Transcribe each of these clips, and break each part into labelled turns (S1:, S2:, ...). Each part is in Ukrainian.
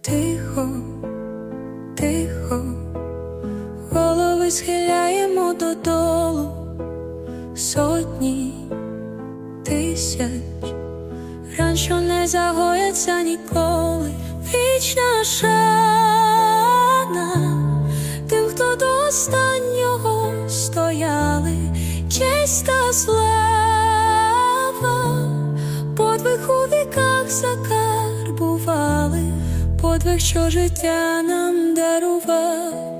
S1: Тихо, тихо, голови схиляємо додолу сотні тисяч, ран, не загояться ніколи, вічна шана тим, хто достав. Подвиг, що життя нам дарував.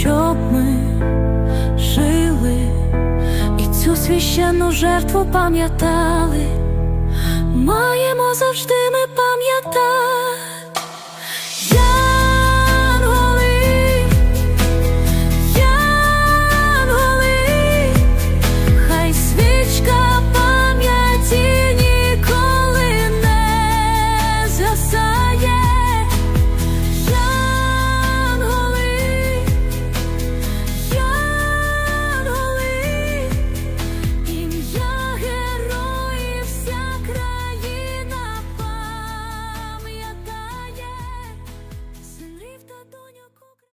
S1: щоб ми жили і цю священну жертву пам'ятали, маємо завжди ми пам'ятати.